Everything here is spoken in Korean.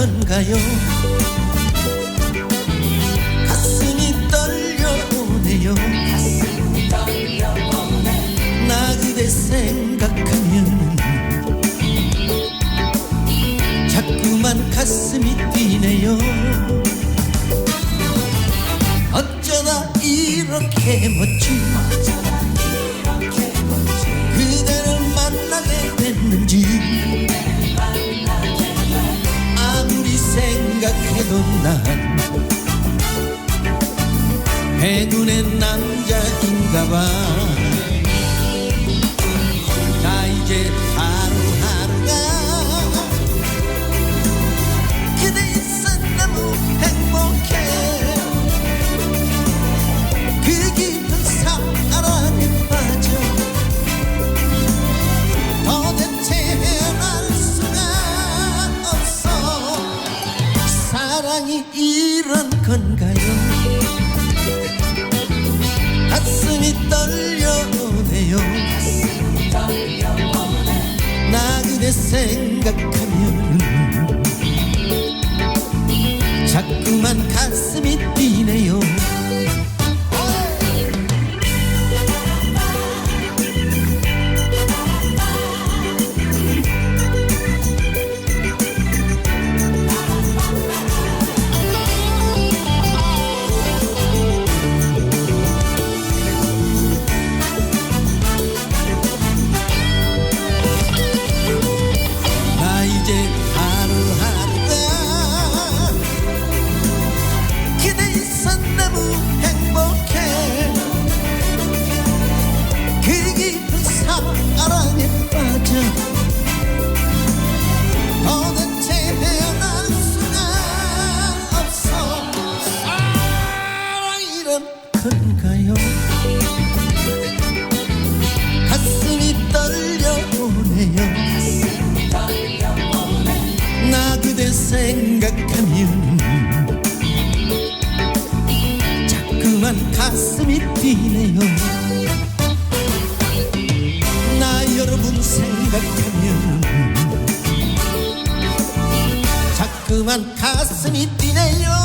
건가요? 가슴이 떨려오네요. 나 그대 생각하면 자꾸만 가슴이 뛰네요. 어쩌다 이렇게 멋진 생각해도 난 행운의 남자인가봐 사랑이 이런 건가요? 가슴이 떨려오네요. 나 그대 생각하면 자꾸만 가슴 사랑에 빠져. 도대체 수가 없어. 사랑 이런 건가요? 가슴이 떨려오네요. 나 그대 생각하면 자꾸만 가슴이 뛰네요 생각하면 자꾸만 가슴이 뛰네요